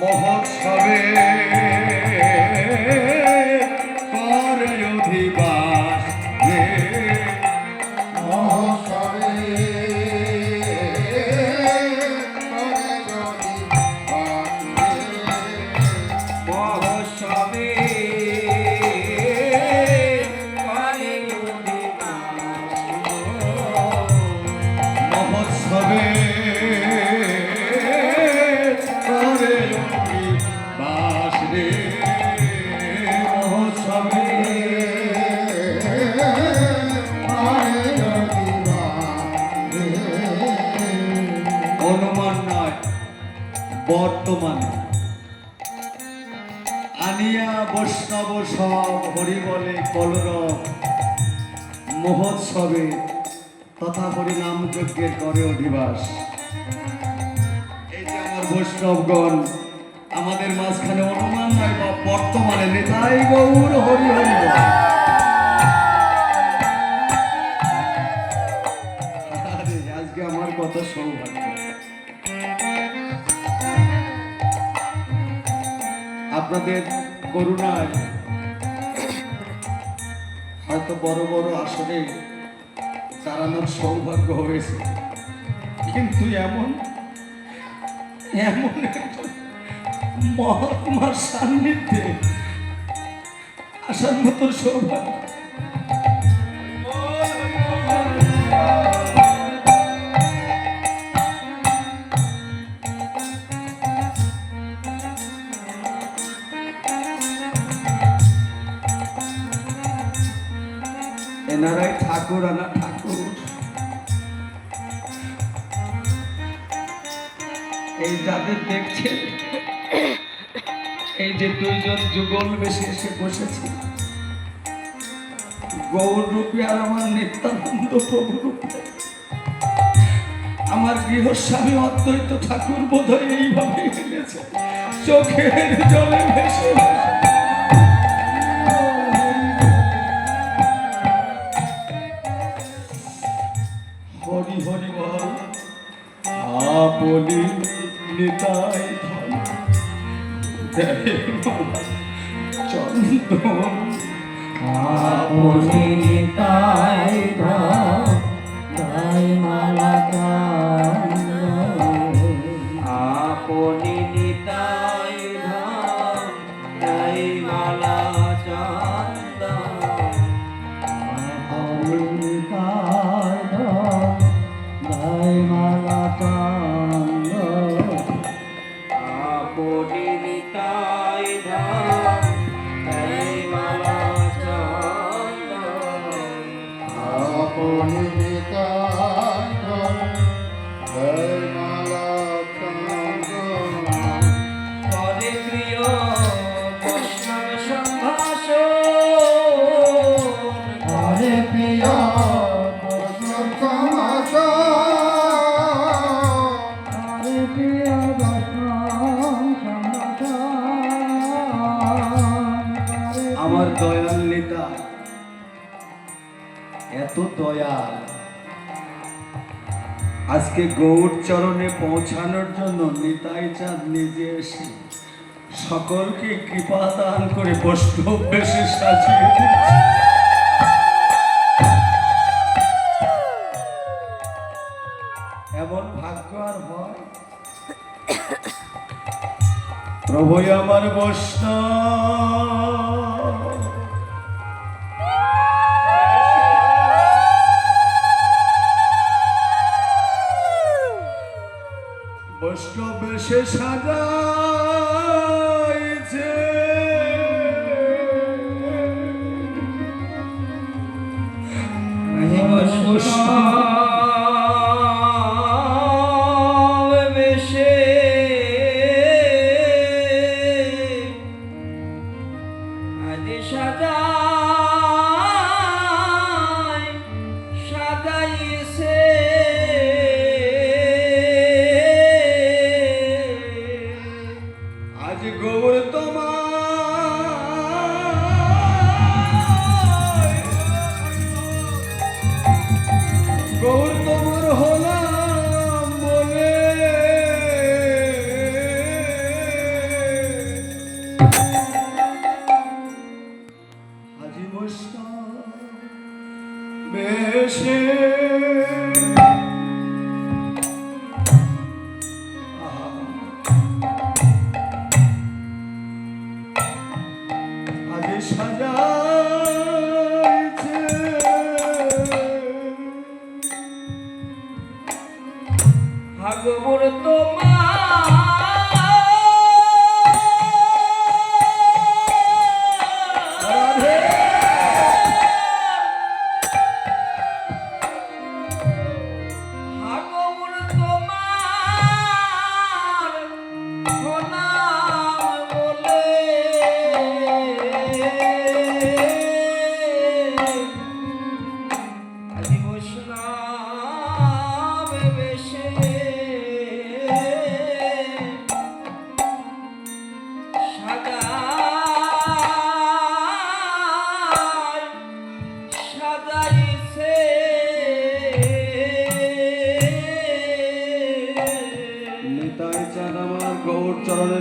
মহোৎসবে করে অধিবাস মহোৎসবে। মহোৎসবে মহোৎসবে বর্তমানে। আনিয়া বৈষ্ণব সব হরি বলে কলরব মহোৎসবে তথা হরি নাম যজ্ঞের করে অধিবাস। এই যে আমার বৈষ্ণবগণ, আমাদের মাঝখানে অনুমান নয় বা বর্তমানে নেতাই গৌর হরি হরি করুণায়। হয়তো বড় বড় আসনে দাঁড়ানোর সৌভাগ্য হয়েছে। কিন্তু এমন এমন মহাত্মার সান্নিধ্যে আসার মতো সৌভাগ্য এনারাই ঠাকুর, আনা ঠাকুর। এই যাদের দেখছেন এই যে দুইজন যুগল বেশি এসে বসেছে গৌররূপে আর আমার নিত্যানন্দ প্রভু রূপে। আমার গৃহস্বামী অদ্বৈত ঠাকুর বোধহয় এইভাবে এনেছে। চোখের জলে ভেসে ভেসে আপনি নিতাই চন্দ্র আপনি নিতাই ধন আমার দয়াল নেতা। এত দয়াল। আজকে গৌর চরণে পৌঁছানোর জন্য নিতাই চাঁদ নিজে এসে সকলকে কৃপা দান করে বৈষ্ণব বেশে সাজিয়ে দিচ্ছে। এমন ভাগ্য আর হয়? প্রভু আমার বৈষ্ণব। বৈষ্ণব বেশে সাজাইছে এসে ভাগবর তোমার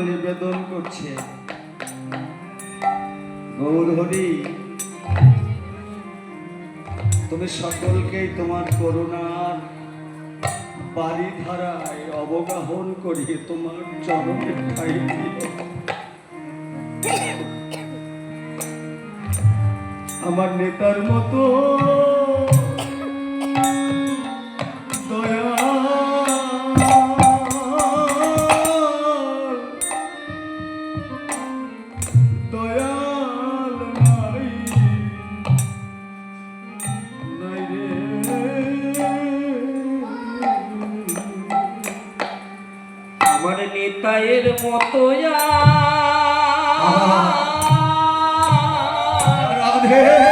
নিবেদন করছে। গৌর হরি, তুমি সকলকেই তোমার করুণার বাড়ি ধারায় অবগাহন করিয়ে তোমার চরণে ঠাই আমার নেতার মতো পায়ের মতো রাধে।